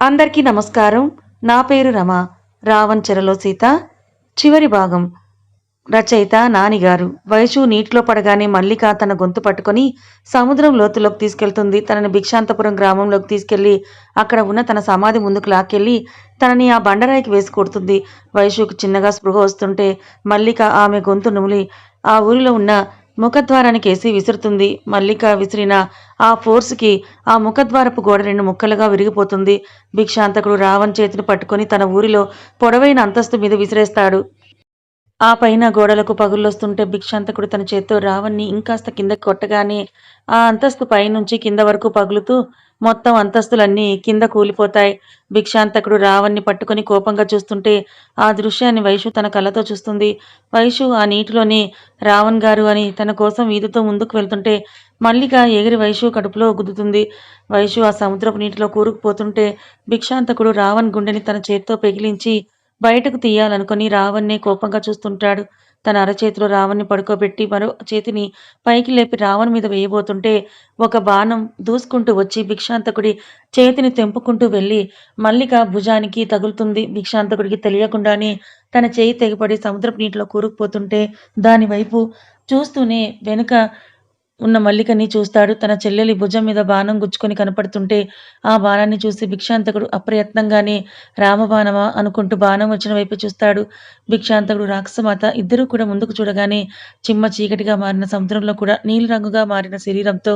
అందరికీ నమస్కారం. నా పేరు రమ. రావణ్ చెరలో సీత. చివరి భాగం. రచయిత నానిగారు. వయసు నీటిలో పడగానే మల్లిక తన గొంతు పట్టుకొని సముద్రం లోతులోకి తీసుకెళ్తుంది. తనని భిక్షాంతపురం గ్రామంలోకి తీసుకెళ్ళి అక్కడ ఉన్న తన సమాధి ముందుకు లాక్కెళ్ళి తనని ఆ బండరాయికి వేసి కొడుతుంది. వయసుకు చిన్నగా స్పృహ వస్తుంటే మల్లిక ఆమె గొంతు నుమిలి ఆ ఊరిలో ఉన్న ముఖద్వారానికి వేసి విసురుతుంది. మల్లిక విసిరిన ఆ ఫోర్స్కి ఆ ముఖద్వారపు గోడ రెండు ముక్కలుగా విరిగిపోతుంది. భిక్షాంతకుడు రావణ్ చేతిని పట్టుకొని తన ఊరిలో పొడవైన అంతస్తు మీద విసిరేస్తాడు. ఆ పైన గోడలకు పగుళ్ళొస్తుంటే భిక్షాంతకుడు తన చేత్తో రావణ్ణి ఇంకాస్త కిందకి కొట్టగానే ఆ అంతస్తు పైనుంచి కింద వరకు పగులుతూ మొత్తం అంతస్తులన్నీ కింద కూలిపోతాయి. భిక్షాంతకుడు రావణ్ణి పట్టుకొని కోపంగా చూస్తుంటే ఆ దృశ్యాన్ని వైషు తన కళ్ళతో చూస్తుంది. వైషు ఆ నీటిలోని రావణ్ గారు అని తన కోసం వీధితో ముందుకు వెళ్తుంటే మల్లిక ఎగిరి వైషు కడుపులో గుద్దుతుంది. వైషు ఆ సముద్రపు నీటిలో కూరుకుపోతుంటే భిక్షాంతకుడు రావణ్ గుండెని తన చేత్తో పెగిలించి బయటకు తీయాలనుకుని రావణ్ణే కోపంగా చూస్తుంటాడు. తన అరచేతిలో రావణ్ణి పడుకోబెట్టి మరో చేతిని పైకి లేపి రావణ్ మీద వేయబోతుంటే ఒక బాణం దూసుకుంటూ వచ్చి భిక్షాంతకుడి చేతిని తెంపుకుంటూ వెళ్ళి మల్లిక భుజానికి తగులుతుంది. భిక్షాంతకుడికి తెలియకుండానే తన చేయి తెగిపడి సముద్రపు నీటిలో కూరుకుపోతుంటే దాని వైపు చూస్తూనే వెనుక ఉన్న మల్లికని చూస్తాడు. తన చెల్లెలి భుజం మీద బాణం గుచ్చుకొని కనపడుతుంటే ఆ బాణాన్ని చూసి భిక్షాంతకుడు అప్రయత్నంగానే రామబాణమా అనుకుంటూ బాణం వచ్చిన వైపు చూస్తాడు. భిక్షాంతకుడు రాక్షసమాత ఇద్దరూ కూడా ముందుకు చూడగానే చిమ్మ చీకటిగా మారిన సముద్రంలో కూడా నీలి రంగుగా మారిన శరీరంతో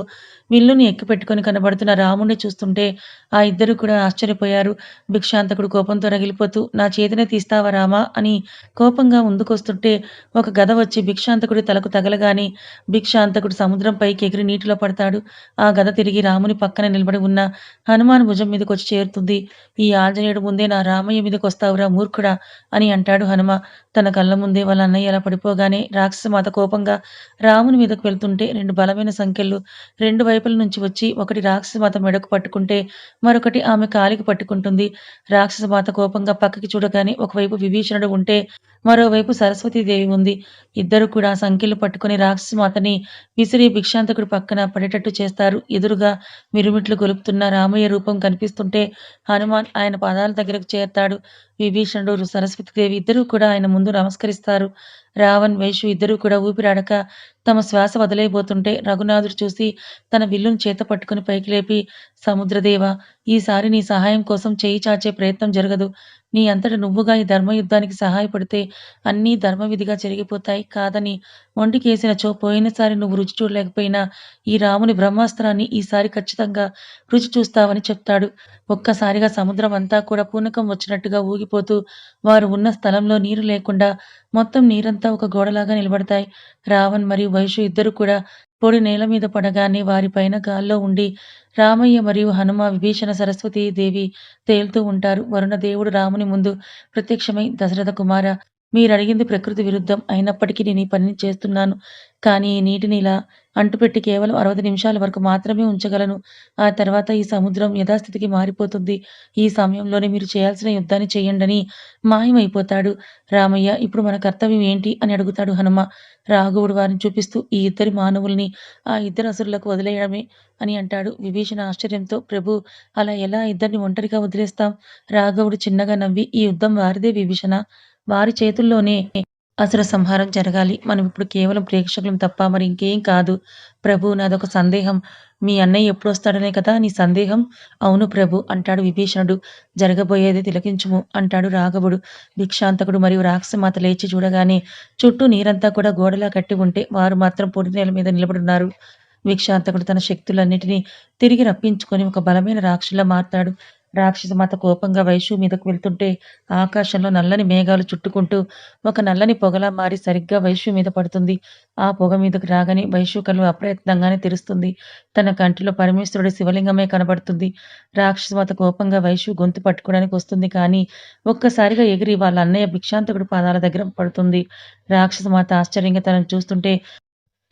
విల్లుని ఎక్కిపెట్టుకొని కనబడుతున్న రాముణ్ణి చూస్తుంటే ఆ ఇద్దరు కూడా ఆశ్చర్యపోయారు. భిక్షాంతకుడు కోపంతో రగిలిపోతూ నా చేతినే తీస్తావా రామా అని కోపంగా ముందుకొస్తుంటే ఒక గద వచ్చి భిక్షాంతకుడి తలకు తగలగానే భిక్షాంతకుడు సముద్రం పైకి ఎగిరి నీటిలో పడతాడు. ఆ గద తిరిగి రాముని పక్కన నిలబడి ఉన్న హనుమాన్ భుజం మీదకి వచ్చి చేరుతుంది. ఈ ఆంజనేయుడు ముందే నా రామయ్య మీదకి వస్తావురా మూర్ఖుడా అని అంటాడు హనుమ. తన కళ్ళ ముందే వాళ్ళ అన్నయ్య అలా పడిపోగానే రాక్షసమాత కోపంగా రాముని మీదకు వెళ్తుంటే రెండు బలమైన సంఖ్యలు రెండు వైపుల నుంచి వచ్చి ఒకటి రాక్షసమాత మెడకు పట్టుకుంటే మరొకటి ఆమె కాలికి పట్టుకుంటుంది. రాక్షసమాత కోపంగా పక్కకి చూడగానే ఒకవైపు విభీషణుడు ఉంటే మరోవైపు సరస్వతీదేవి ఉంది. ఇద్దరు కూడా సంఖ్యలు పట్టుకుని రాక్షసమాతని విసిరి దీక్షాంతకుడు పక్కన పడేటట్టు చేస్తారు. ఎదురుగా మిరుమిట్లు గొలుపుతున్న రామయ్య రూపం కనిపిస్తుంటే హనుమాన్ ఆయన పాదాల దగ్గరకు చేరతాడు. విభీషణుడు సరస్వతిదేవి ఇద్దరూ కూడా ఆయన ముందు నమస్కరిస్తారు. రావణ్ వైషు ఇద్దరూ కూడా ఊపిరాడక తమ శ్వాస వదిలేయబోతుంటే రఘునాథుడు చూసి తన విల్లును చేత పట్టుకుని పైకి లేపి సముద్రదేవ ఈసారి నీ సహాయం కోసం చేయి చాచే ప్రయత్నం జరగదు. నీ అంతట నువ్వుగా ఈ ధర్మయుద్ధానికి సహాయపడితే అన్నీ ధర్మవిధిగా జరిగిపోతాయి కాదని ఒంటికేసినచో పోయినసారి నువ్వు రుచి చూడలేకపోయినా ఈ రాముని బ్రహ్మాస్త్రాన్ని ఈసారి ఖచ్చితంగా రుచి చూస్తావని చెప్తాడు. ఒక్కసారిగా సముద్రం అంతా కూడా పూనకం వచ్చినట్టుగా ఊగిపోతూ వారు ఉన్న స్థలంలో నీరు లేకుండా మొత్తం నీరంతా ఒక గోడలాగా నిలబడతాయి. రావణ్ మరియు వైషు ఇద్దరు కూడా పొడి నేల మీద పడగానే వారిపైన గాల్లో ఉండి రామయ్య మరియు హనుమ విభీషణ సరస్వతీ దేవి తేలుతూ ఉంటారు. వరుణ దేవుడు రాముని ముందు ప్రత్యక్షమై దశరథ కుమార మీరు అడిగింది ప్రకృతి విరుద్ధం. అయినప్పటికీ నేను ఈ పనిని చేస్తున్నాను. కానీ ఈ నీటిని ఇలా అంటుపెట్టి కేవలం అరవై నిమిషాల వరకు మాత్రమే ఉంచగలను. ఆ తర్వాత ఈ సముద్రం యథాస్థితికి మారిపోతుంది. ఈ సమయంలోనే మీరు చేయాల్సిన యుద్ధాన్ని చేయండని మాయమైపోతాడు. రామయ్య ఇప్పుడు మన కర్తవ్యం ఏంటి? అని అడుగుతాడు హనుమ. రాఘవుడు వారిని చూపిస్తూ ఈ ఇద్దరి మానవుల్ని ఆ ఇద్దరు అసురులకు వదిలేయడమే అని అంటాడు. విభీషణ ఆశ్చర్యంతో ప్రభు అలా ఎలా ఇద్దరిని ఒంటరిగా వదిలేస్తాం? రాఘవుడు చిన్నగా నవ్వి ఈ యుద్ధం వారిదే విభీషణ. వారి చేతుల్లోనే అసుర సంహారం జరగాలి. మనం ఇప్పుడు కేవలం ప్రేక్షకులం తప్ప మరి ఇంకేం కాదు. ప్రభు నాదొక సందేహం. మీ అన్నయ్య ఎప్పుడు వస్తాడనే కదా? నీ సందేహం? అవును ప్రభు అంటాడు విభీషణుడు. జరగబోయేది తిలకించుము అంటాడు రాఘవుడు. భిక్షాంతకుడు మరియు రాక్షమాత లేచి చూడగానే చుట్టూ నీరంతా కూడా గోడలా కట్టి ఉంటే వారు మాత్రం పొడి నేల మీద నిలబడున్నారు. భిక్షాంతకుడు తన శక్తులన్నిటినీ తిరిగి రప్పించుకొని ఒక బలమైన రాక్షసులా మారతాడు. రాక్షసమాత కోపంగా వైషు మీదకు వెళ్తుంటే ఆకాశంలో నల్లని మేఘాలు చుట్టుకుంటూ ఒక నల్లని పొగలా మారి సరిగ్గా వైషు మీద పడుతుంది. ఆ పొగ మీదకు రాగానే వైషు కళ్ళు అప్రయత్నంగానే తెరుస్తుంది. తన కంటిలో పరమేశ్వరుడి శివలింగమే కనబడుతుంది. రాక్షసమాత కోపంగా వైషు గొంతు పట్టుకోవడానికి వస్తుంది కానీ ఒక్కసారిగా ఎగిరి వాళ్ళ అన్నయ్య భిక్షాంతకుడు పాదాల దగ్గర పడుతుంది. రాక్షసమాత ఆశ్చర్యంగా తనను చూస్తుంటే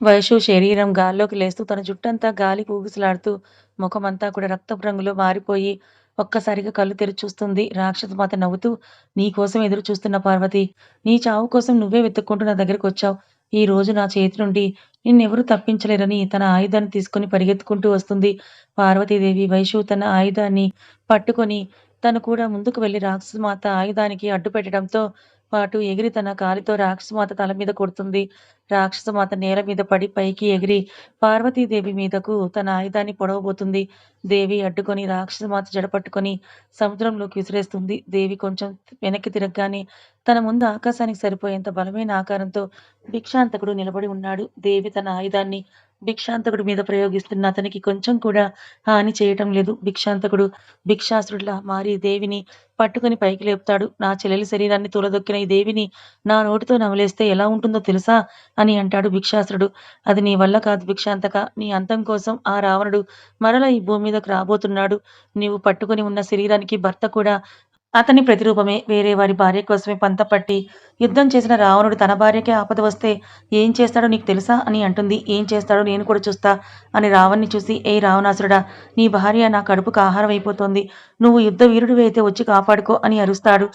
వైషు శరీరం గాల్లోకి లేస్తూ తన జుట్టంతా గాలి ఊగిసలాడుతూ ముఖమంతా కూడా రక్తపు రంగులో మారిపోయి ఒక్కసారిగా కళ్ళు తెరిచి చూస్తుంది. రాక్షసమాత నవ్వుతూ నీ కోసం ఎదురు చూస్తున్న పార్వతి నీ చావు కోసం నువ్వే వెతుక్కుంటూ నా దగ్గరకు వచ్చావు. ఈ రోజు నా చేతి నుండి నిన్నెవరూ తప్పించలేరని తన ఆయుధాన్ని తీసుకొని పరిగెత్తుకుంటూ వస్తుంది. పార్వతీదేవి వైషు తన ఆయుధాన్ని పట్టుకొని తను కూడా ముందుకు వెళ్ళి రాక్షసమాత ఆయుధానికి అడ్డుపెట్టడంతో పాటు ఎగిరి తన కాలితో రాక్షసమాత తల మీద కొడుతుంది. రాక్షసమాత నేల మీద పడి పైకి ఎగిరి పార్వతీదేవి మీదకు తన ఆయుధాన్ని పొడవబోతుంది. దేవి అడ్డుకొని రాక్షసమాత మాత జడపట్టుకొని సముద్రంలోకి విసిరేస్తుంది. దేవి కొంచెం వెనక్కి తిరగగానే తన ముందు ఆకాశానికి సరిపోయేంత బలమైన ఆకారంతో భిక్షాంతకుడు నిలబడి ఉన్నాడు. దేవి తన ఆయుధాన్ని భిక్షాంతకుడు మీద ప్రయోగిస్తున్న అతనికి కొంచెం కూడా హాని చేయటం లేదు. భిక్షాంతకుడు భిక్షాసురుడిలా మారి దేవిని పట్టుకొని పైకి లేపుతాడు. నా చెల్లెలి శరీరాన్ని తూలదొక్కిన ఈ దేవిని నా నోటితో నమలేస్తే ఎలా ఉంటుందో తెలుసా? అని అంటాడు భిక్షాసురుడు. అది నీ వల్ల కాదు భిక్షాంతక. నీ అంతం కోసం ఆ రావణుడు మరల ఈ భూమి మీదకు రాబోతున్నాడు. నీవు పట్టుకొని ఉన్న శరీరానికి భర్త కూడా అతని ప్రతిరూపమే. వేరే వారి భార్య కోసమే పంతపట్టి యుద్ధం చేసిన రావణుడు తన భార్యకే ఆపద వస్తే ఏం చేస్తాడో నీకు తెలుసా? అని అంటుంది. ఏం చేస్తాడో నేను కూడా చూస్తా అని రావణ్ణి చూసి ఏ రావణాసురుడా! నీ భార్య నా కడుపుకు ఆహారం అయిపోతోంది. నువ్వు యుద్ధ వీరుడివి అయితే వచ్చి కాపాడుకో అని అరుస్తాడు.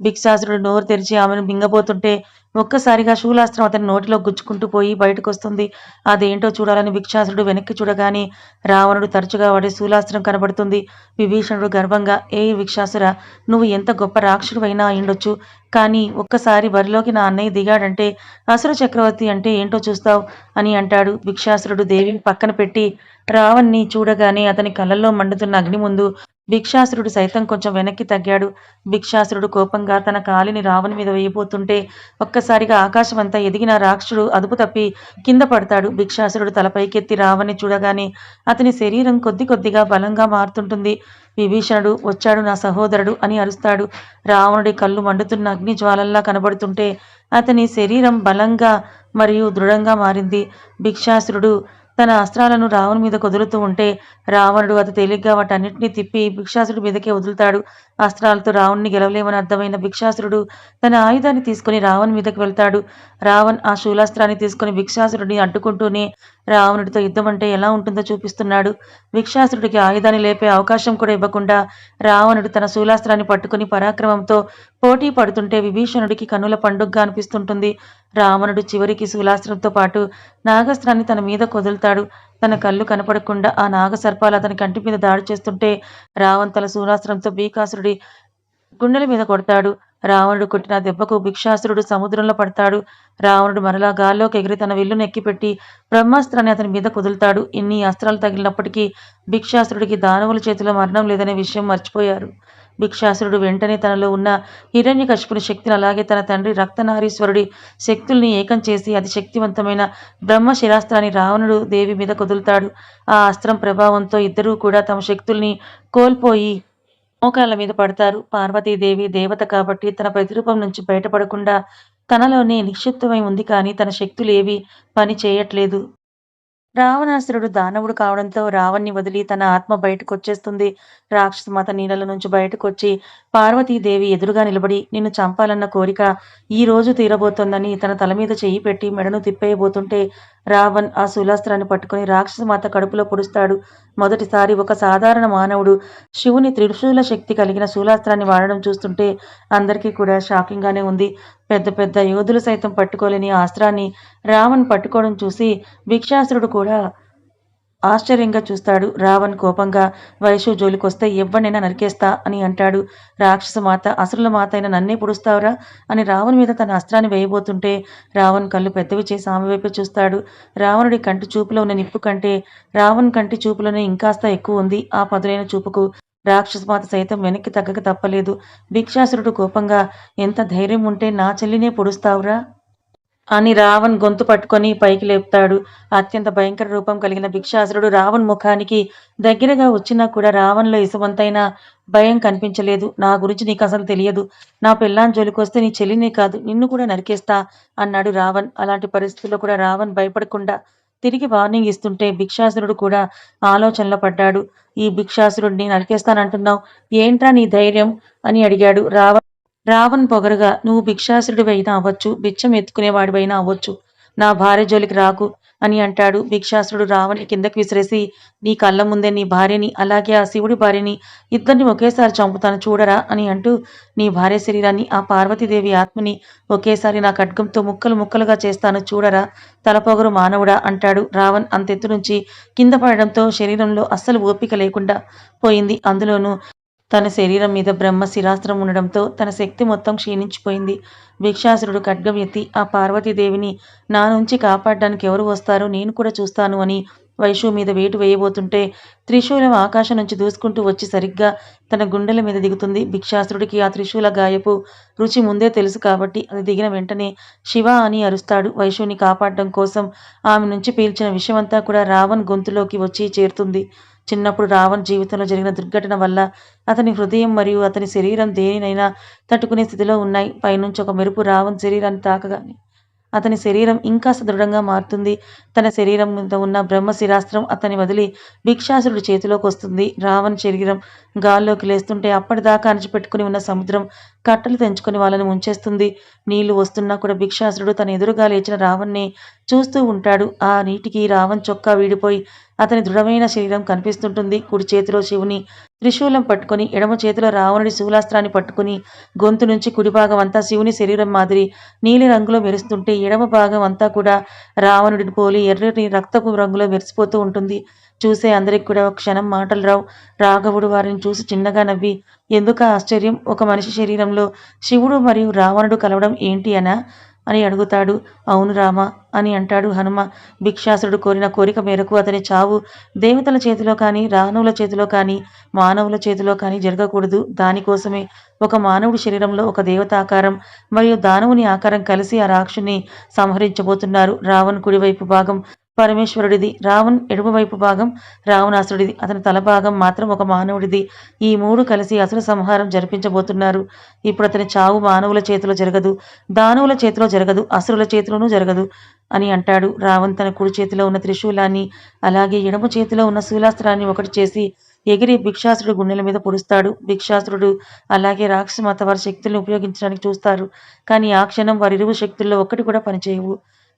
భిక్షాసురుడు నోరు తెరిచి ఆమెను మింగబోతుంటే ఒక్కసారిగా శూలాస్త్రం అతని నోటిలో గుచ్చుకుంటూ పోయి బయటకొస్తుంది. అదేంటో చూడాలని భిక్షాసురుడు వెనక్కి చూడగానే రావణుడు తరచుగా వాడే శూలాస్త్రం కనబడుతుంది. విభీషణుడు గర్వంగా ఏ భిక్షాసురా! నువ్వు ఎంత గొప్ప రాక్షసుడివైనా అయ్యుండొచ్చు. కానీ ఒక్కసారి బరిలోకి నా అన్నయ్య దిగాడంటే అసుర చక్రవర్తి అంటే ఏంటో చూస్తావ్ అని అంటాడు. భిక్షాసురుడు దేవిని పక్కన పెట్టి రావణ్ణి చూడగానే అతని కళ్ళల్లో మండుతున్న అగ్ని ముందు భిక్షాసురుడు సైతం కొంచెం వెనక్కి తగ్గాడు. భిక్షాసురుడు కోపంగా తన కాలిని రావణి మీద వేయబోతుంటే ఒక్కసారిగా ఆకాశమంతా ఎదిగిన రాక్షసుడు అదుపు తప్పి కింద పడతాడు. భిక్షాసురుడు తలపైకెత్తి రావణ్ణి చూడగానే అతని శరీరం కొద్ది కొద్దిగా బలంగా మారుతుంటుంది. విభీషణుడు వచ్చాడు నా సహోదరుడు అని అరుస్తాడు. రావణుడి కళ్ళు మండుతున్న అగ్ని జ్వాలల్లా కనబడుతుంటే అతని శరీరం బలంగా మరియు దృఢంగా మారింది. భిక్షాసురుడు తన అస్త్రాలను రావణ్ మీద కుదురుతూ ఉంటే రావణుడు అతి తేలిగ్గా వాటన్నిటిని తిప్పి భిక్షాసురుడి మీదకే వదులుతాడు. అస్త్రాలతో రావణ్ణి గెలవలేమని అర్థమైన భిక్షాసురుడు తన ఆయుధాన్ని తీసుకుని రావణ్ మీదకి వెళ్తాడు. రావణ్ ఆ శూలాస్త్రాన్ని తీసుకుని భిక్షాసురుడిని అడ్డుకుంటూనే రావణుడితో యుద్ధం అంటే ఎలా ఉంటుందో చూపిస్తున్నాడు. భిక్షాసురుడికి ఆయుధాన్ని లేపే అవకాశం కూడా ఇవ్వకుండా రావణుడు తన శూలాస్త్రాన్ని పట్టుకుని పరాక్రమంతో పోటీ పడుతుంటే విభీషణుడికి కన్నుల పండుగగా అనిపిస్తుంటుంది. రావణుడు చివరికి శూలాస్త్రంతో పాటు నాగస్త్రాన్ని తన మీద కొదులుతాడు తన కళ్ళు కనపడకుండా ఆ నాగసర్పాలు అతని కంటి మీద దాడి చేస్తుంటే రావణ్ తన సూరాస్త్రంతో భీకాసురుడి గుండెల మీద కొడతాడు. రావణుడు కొట్టిన దెబ్బకు భిక్షాసురుడు సముద్రంలో పడతాడు. రావణుడు మరలా గాల్లోకి ఎగిరి తన విల్లును ఎక్కుపెట్టి బ్రహ్మాస్త్రాన్ని అతని మీద కుదులుతాడు. ఇన్ని అస్త్రాలు తగిలినప్పటికీ భిక్షాసురుడికి దానవుల చేతిలో మరణం లేదనే విషయం మర్చిపోయారు. భిక్షాసురుడు వెంటనే తనలో ఉన్న హిరణ్యకశిపుని శక్తిని అలాగే తన తండ్రి రక్తనారీశ్వరుడి శక్తుల్ని ఏకం చేసి అతి శక్తివంతమైన బ్రహ్మ శిరాస్త్రాన్ని రావణుడు దేవి మీద కుదులుతాడు. ఆ అస్త్రం ప్రభావంతో ఇద్దరూ కూడా తమ శక్తుల్ని కోల్పోయి మోకాళ్ళ మీద పడతారు. పార్వతీదేవి దేవత కాబట్టి తన ప్రతిరూపం నుంచి బయటపడకుండా తనలోనే నిక్షిప్తమై ఉంది కానీ తన శక్తులేవీ పని చేయట్లేదు. రావణాసురుడు దానవుడు కావడంతో రావణ్ణి వదిలి తన ఆత్మ బయటకొచ్చేస్తుంది. రాక్షసమాత నీళ్ళలో నుంచి బయటకొచ్చి పార్వతీదేవి ఎదురుగా నిలబడి నిన్ను చంపాలన్న కోరిక ఈ రోజు తీరబోతోందని తన తల మీద చెయ్యి పెట్టి మెడను తిప్పేయబోతుంటే రావణ్ ఆ శూలాస్త్రాన్ని పట్టుకుని రాక్షసమాత కడుపులో పొడుస్తాడు. మొదటిసారి ఒక సాధారణ మానవుడు శివుని త్రిశూల శక్తి కలిగిన శూలాస్త్రాన్ని వాడడం చూస్తుంటే అందరికీ కూడా షాకింగ్గానే ఉంది. పెద్ద పెద్ద యోధులు సైతం పట్టుకోలేని ఆస్త్రాన్ని అస్త్రాన్ని రావణ్ పట్టుకోవడం చూసి భిక్షాసురుడు కూడా ఆశ్చర్యంగా చూస్తాడు. రావణ్ కోపంగా వైషు జోలికొస్తే ఎవ్వనైనా నరికేస్తా అని అంటాడు. రాక్షసమాత అసురుల మాత అయిన నన్నే పొడుస్తావురా అని రావణ్ మీద తన అస్త్రాన్ని వేయబోతుంటే రావణ్ కళ్ళు పెద్దవి చేసి ఆమె వైపు చూస్తాడు. రావణుడి కంటి చూపులో ఉన్న నిప్పు కంటే రావణ్ కంటి చూపులోనే ఇంకాస్త ఎక్కువ ఉంది. ఆ పదులైన చూపుకు రాక్షసమాత సైతం వెనక్కి తగ్గక తప్పలేదు. భిక్షాసురుడు కోపంగా ఎంత ధైర్యం ఉంటే నా చెల్లినే పొడుస్తావురా? అని రావణ్ గొంతు పట్టుకొని పైకి లేపుతాడు. అత్యంత భయంకర రూపం కలిగిన భిక్షాసురుడు రావణ్ ముఖానికి దగ్గరగా వచ్చినా కూడా రావణ్లో ఇసువంతైన భయం కనిపించలేదు. నా గురించి నీకు అసలు తెలియదు. నా పెళ్ళాం జోలికొస్తే నీ చెల్లినే కాదు నిన్ను కూడా నరికేస్తా అన్నాడు రావణ్. అలాంటి పరిస్థితుల్లో కూడా రావణ్ భయపడకుండా తిరిగి వార్నింగ్ ఇస్తుంటే భిక్షాసురుడు కూడా ఆలోచనలో పడ్డాడు. ఈ భిక్షాసురుడిని నరికేస్తానంటున్నావు ఏంట్రా నీ ధైర్యం? అని అడిగాడు రావణ్. రావణ్ పొగరుగా నువ్వు భిక్షాసురుడివైనా అవ్వచ్చు. బిచ్చం ఎత్తుకునేవాడివైనా అవ్వచ్చు. నా భార్య జోలికి రాకు అని అంటాడు. భిక్షాసురుడు రావణ్ కిందకి విసిరేసి నీ కళ్ళ ముందే నీ భార్యని అలాగే ఆ శివుడి భార్యని ఇద్దరిని ఒకేసారి చంపుతాను చూడరా అని అంటూ నీ భార్య శరీరాన్ని ఆ పార్వతీదేవి ఆత్మని ఒకేసారి నా ఖడ్గంతో ముక్కలు ముక్కలుగా చేస్తాను చూడరా తలపొగరు మానవుడా అంటాడు. రావణ్ అంతెత్తు నుంచి కింద పడడంతో శరీరంలో అస్సలు ఓపిక లేకుండా పోయింది. అందులోనూ తన శరీరం మీద బ్రహ్మ శిరాస్త్రం ఉండడంతో తన శక్తి మొత్తం క్షీణించిపోయింది. భిక్షాసురుడు ఖడ్గం ఎత్తి ఆ పార్వతీదేవిని నా నుంచి కాపాడడానికి ఎవరు వస్తారో నేను కూడా చూస్తాను అని వైషు మీద వేటు వేయబోతుంటే త్రిశూలం ఆకాశం నుంచి దూసుకుంటూ వచ్చి సరిగ్గా తన గుండెల మీద దిగుతుంది. భిక్షాసురుడికి ఆ త్రిశూల గాయపు రుచి ముందే తెలుసు కాబట్టి అది దిగిన వెంటనే శివ అని అరుస్తాడు. వైషుని కాపాడడం కోసం ఆమె నుంచి పీల్చిన విషమంతా కూడా రావణ్ గొంతులోకి వచ్చి చేరుతుంది. చిన్నప్పుడు రావణ్ జీవితంలో జరిగిన దుర్ఘటన వల్ల అతని హృదయం మరియు అతని శరీరం దేనినైనా తట్టుకునే స్థితిలో ఉన్నాయి. పైనుంచి ఒక మెరుపు రావణ్ శరీరాన్ని తాకగానే అతని శరీరం ఇంకా దృఢంగా మారుతుంది. తన శరీరం మీద ఉన్న బ్రహ్మ శిరాస్త్రం అతని వదిలి భిక్షాసురుడి చేతిలోకి వస్తుంది. రావణ్ శరీరం గాల్లోకి లేస్తుంటే అప్పటిదాకా అణచిపెట్టుకుని ఉన్న సముద్రం కట్టలు తెంచుకొని వాళ్ళని ముంచేస్తుంది. నీళ్ళు వస్తున్నా కూడా భిక్షాసురుడు తన ఎదురుగా లేచిన రావణ్ణి చూస్తూ ఉంటాడు. ఆ నీటికి రావణ్ చొక్కా వీడిపోయి అతని దృఢమైన శరీరం కనిపిస్తుంటుంది. కుడి చేతిలో శివుని త్రిశూలం పట్టుకొని ఎడమ చేతిలో రావణుడి శూలాస్త్రాన్ని పట్టుకుని గొంతు నుంచి కుడి భాగం అంతా శివుని శరీరం మాదిరి నీలి రంగులో మెరుస్తుంటే ఎడమ భాగం అంతా కూడా రావణుడిని పోలి ఎర్రటి రక్తపు రంగులో మెరిసిపోతూ ఉంటుంది. చూసే అందరికి కూడా ఒక క్షణం మాటలు రావు రాఘవుడు వారిని చూసి చిన్నగా నవ్వి ఎందుక ఆశ్చర్యం? ఒక మనిషి శరీరంలో శివుడు మరియు రావణుడు కలవడం ఏంటి అనా? అని అడుగుతాడు. అవును రామ అని అంటాడు హనుమ. భిక్షాసుడు కోరిన కోరిక మేరకు అతని చావు దేవతల చేతిలో కానీ రానువుల చేతిలో కానీ మానవుల చేతిలో కానీ జరగకూడదు. దానికోసమే ఒక మానవుడి శరీరంలో ఒక దేవత ఆకారం మరియు దానవుని ఆకారం కలిసి ఆ రాక్షుని సంహరించబోతున్నారు. రావణ్ కుడివైపు భాగం పరమేశ్వరుడిది. రావణ్ ఎడమవైపు భాగం రావణాసురుడిది. అతని తల భాగం మాత్రం ఒక మానవుడిది. ఈ మూడు కలిసి అసుర సంహారం జరిపించబోతున్నారు. ఇప్పుడు అతని చావు మానవుల చేతిలో జరగదు. దానవుల చేతిలో జరగదు. అసురుల చేతిలోనూ జరగదు అని అంటాడు రావణ్ తన కుడి చేతిలో ఉన్న త్రిశూలాన్ని. అలాగే ఎడమ చేతిలో ఉన్న శూలాస్త్రాన్ని ఒకటి చేసి ఎగిరి భిక్షాసురుడు గుండెల మీద పొడుస్తాడు. భిక్షాసురుడు అలాగే రాక్షసమాత వారి శక్తుల్ని ఉపయోగించడానికి చూస్తారు. కానీ ఆ క్షణం వారిరువు శక్తుల్లో ఒక్కటి కూడా పనిచేయవు.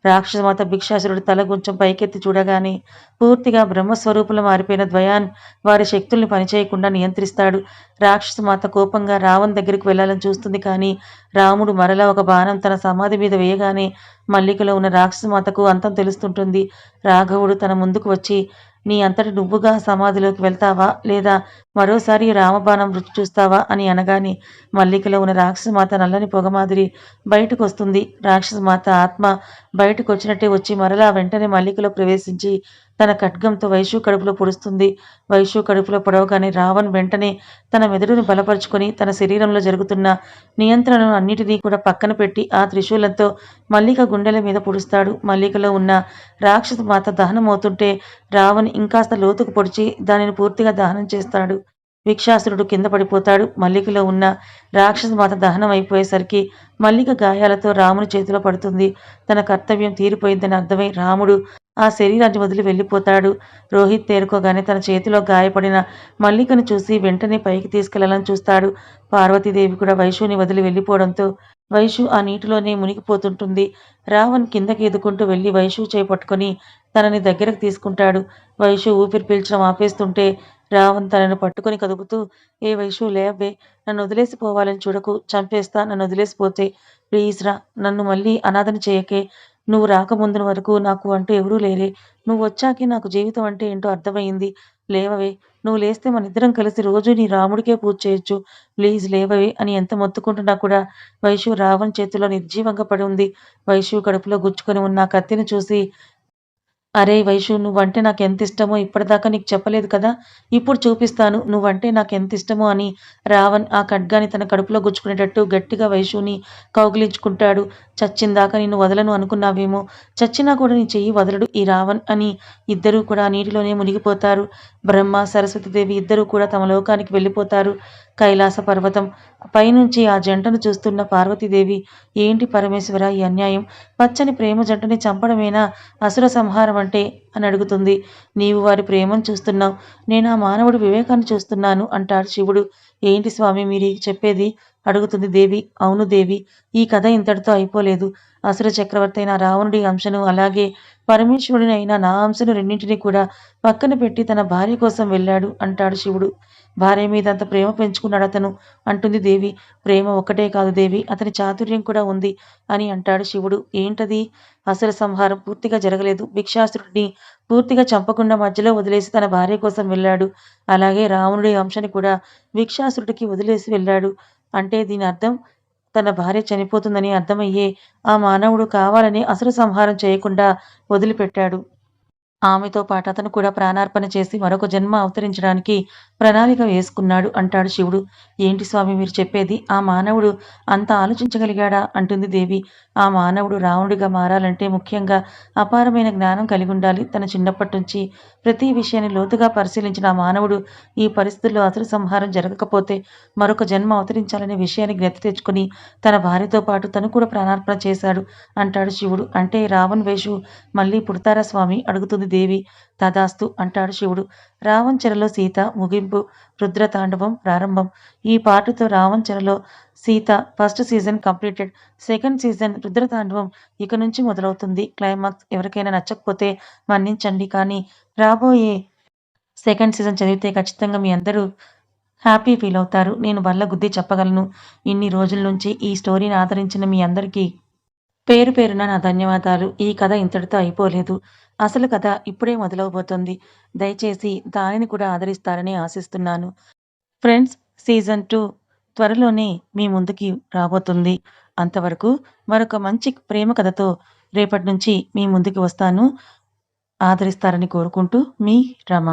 రాక్షసమాత భిక్షాసురుడు తల కొంచెం పైకెత్తి చూడగానే పూర్తిగా బ్రహ్మస్వరూపులు మారిపోయిన ద్వయాన్ వారి శక్తుల్ని పనిచేయకుండా నియంత్రిస్తాడు. రాక్షసమాత కోపంగా రావణ్ దగ్గరికి వెళ్ళాలని చూస్తుంది కానీ రాముడు మరలా ఒక బాణం తన సమాధి మీద వేయగానే మల్లికలో ఉన్న రాక్షసమాతకు అంతం తెలుస్తుంటుంది. రాఘవుడు తన ముందుకు వచ్చి నీ అంతటి నువ్వుగా సమాధిలోకి వెళ్తావా? లేదా మరోసారి రామబాణం రుచి చూస్తావా? అని అనగానే మల్లికలో ఉన్న రాక్షసమాత నల్లని పొగ మాదిరి బయటకు వస్తుంది రాక్షసమాత ఆత్మ బయటకు వచ్చినట్టే వచ్చి మరలా వెంటనే మల్లికలో ప్రవేశించి తన ఖడ్గంతో వైశ్యు కడుపులో పొడుస్తుంది. వైశ్యు కడుపులో పొడవగానే రావణ్ వెంటనే తన మెదడుని బలపరుచుకొని తన శరీరంలో జరుగుతున్న నియంత్రణను అన్నిటినీ కూడా పక్కన పెట్టి ఆ త్రిశూలంతో మల్లిక గుండెల మీద పొడుస్తాడు. మల్లికలో ఉన్న రాక్షస మాత దహనమవుతుంటే రావణ్ ఇంకాస్త లోతుకు పొడిచి దానిని పూర్తిగా దహనం చేస్తాడు. విక్షాసురుడు కింద పడిపోతాడు. మల్లికలో ఉన్న రాక్షస మాత దహనం అయిపోయేసరికి మల్లిక గాయాలతో రాముని చేతిలో పడుతుంది. తన కర్తవ్యం తీరిపోయిందని అర్థమై రాముడు ఆ శరీరాన్ని వదిలి వెళ్ళిపోతాడు. రోహిత్ తేరుకోగానే తన చేతిలో గాయపడిన మల్లికను చూసి వెంటనే పైకి తీసుకెళ్ళాలని చూస్తాడు. పార్వతీదేవి కూడా వైశుని వదిలి వెళ్ళిపోవడంతో వైషు ఆ నీటిలోనే మునిగిపోతుంటుంది. రావణ్ కిందకి ఎదుకుంటూ వెళ్ళి వైషు చేపట్టుకొని తనని దగ్గరకు తీసుకుంటాడు. వైషు ఊపిరి పీల్చడం ఆపేస్తుంటే రావణ్ తనను పట్టుకొని కదుపుతూ ఏ వైషు లేవే నన్ను వదిలేసి పోవాలని చూడకు. చంపేస్తా నన్ను వదిలేసిపోతే ప్లీజ్ రా నన్ను మళ్ళీ అనాథని చేయకే. నువ్వు రాకముందున వరకు నాకు అంటూ ఎవరూ లేరే. నువ్వు వచ్చాకే నాకు జీవితం అంటే ఏంటో అర్థమైంది. లేవవే నువ్వు లేస్తే మన ఇద్దరం కలిసి రోజు నీ రాముడికే పూజ చేయొచ్చు. ప్లీజ్ లేవవే అని ఎంత మొత్తుకుంటున్నా కూడా వైశు రావణ్ చేతిలో నిర్జీవంగా పడి ఉంది. వైశు కడుపులో గుచ్చుకొని ఉన్న కత్తిని చూసి అరే వైషు నువ్వంటే నాకు ఎంత ఇష్టమో ఇప్పటిదాకా నీకు చెప్పలేదు కదా. ఇప్పుడు చూపిస్తాను నువ్వంటే నాకు ఎంత ఇష్టమో అని రావణ్ ఆ ఖడ్గాని తన కడుపులో గుచ్చుకునేటట్టు గట్టిగా వైషుని కౌగిలించుకుంటాడు. చచ్చిందాకా నిన్ను వదలను అనుకున్నావేమో? చచ్చినా కూడా నీ చెయ్యి వదలడు ఈ రావణ్ అని. ఇద్దరూ కూడా నీటిలోనే మునిగిపోతారు. బ్రహ్మ సరస్వతిదేవి ఇద్దరూ కూడా తమ లోకానికి వెళ్ళిపోతారు. కైలాస పర్వతం. పైనుంచి ఆ జంటను చూస్తున్న పార్వతీదేవి ఏంటి పరమేశ్వర ఈ అన్యాయం? పచ్చని ప్రేమ జంటని చంపడమేనా? అసుర సంహారం అంటే అని అడుగుతుంది. నీవు వారి ప్రేమను చూస్తున్నావు. నేను ఆ మానవుడి వివేకాన్ని చూస్తున్నాను అంటాడు శివుడు. ఏంటి స్వామి మీరు చెప్పేది? అడుగుతుంది దేవి. అవును దేవి ఈ కథ ఇంతటితో అయిపోలేదు. అసుర చక్రవర్తి అయిన రావణుడి అంశను అలాగే పరమేశ్వరుడిని అయిన నా అంశను రెండింటినీ కూడా పక్కన పెట్టి తన భార్య కోసం వెళ్ళాడు అంటాడు శివుడు. భార్య మీద అంత ప్రేమ పెంచుకున్నాడు అతను. అంటుంది దేవి ప్రేమ ఒక్కటే కాదు దేవి అతని చాతుర్యం కూడా ఉంది అని అంటాడు శివుడు. ఏంటది? అసలు సంహారం పూర్తిగా జరగలేదు. భిక్షాసురుడిని పూర్తిగా చంపకుండా మధ్యలో వదిలేసి తన భార్య కోసం వెళ్ళాడు. అలాగే రావణుడి అంశని కూడా భిక్షాసురుడికి వదిలేసి వెళ్ళాడు. అంటే దీని అర్థం తన భార్య చనిపోతుందని అర్థమయ్యే ఆ మానవుడు కావాలని అసలు సంహారం చేయకుండా వదిలిపెట్టాడు. ఆమెతో పాటు అతను కూడా ప్రాణార్పణ చేసి మరొక జన్మ అవతరించడానికి ప్రణాళిక వేసుకున్నాడు అంటాడు శివుడు. ఏంటి స్వామి మీరు చెప్పేది? ఆ మానవుడు అంత ఆలోచించగలిగాడా? అంటుంది దేవి. ఆ మానవుడు రావణుడిగా మారాలంటే ముఖ్యంగా అపారమైన జ్ఞానం కలిగి ఉండాలి. తన చిన్నప్పటి నుంచి ప్రతి విషయాన్ని లోతుగా పరిశీలించిన ఆ మానవుడు ఈ పరిస్థితుల్లో అసలు సంహారం జరగకపోతే మరొక జన్మ అవతరించాలనే విషయాన్ని జ్ఞప్తి తెచ్చుకుని తన భార్యతో పాటు తను కూడా ప్రాణార్పణ చేశాడు అంటాడు శివుడు. అంటే రావణ్ వేషు మళ్ళీ పుడతారా స్వామి? అడుగుతుంది దేవి. తదాస్తు అంటాడు శివుడు. రావణ్ చెరలో సీత ముగింపు రుద్రతాండవం ప్రారంభం. ఈ పాటతో రావణ్ చెరలో Sita first season completed. Second season Rudratandavam ఇక నుంచి మొదలవుతుంది. క్లైమాక్స్ ఎవరికైనా నచ్చకపోతే మన్నించండి. కానీ రాబోయే సెకండ్ సీజన్ చదివితే ఖచ్చితంగా మీ అందరూ హ్యాపీ ఫీల్ అవుతారు. నేను వల్ల గుద్ది చెప్పగలను. ఇన్ని రోజుల నుంచి ఈ స్టోరీని ఆదరించిన మీ అందరికీ పేరు పేరున నా ధన్యవాదాలు. ఈ కథ ఇంతటితో అయిపోలేదు. అసలు కథ ఇప్పుడే మొదలవబోతోంది. దయచేసి దానిని కూడా ఆదరిస్తారని ఆశిస్తున్నాను. ఫ్రెండ్స్ సీజన్ టూ త్వరలోనే మీ ముందుకి రాబోతుంది. అంతవరకు మరొక మంచి ప్రేమ కథతో రేపటి నుంచి మీ ముందుకు వస్తాను. ఆదరిస్తారని కోరుకుంటూ మీ రమ.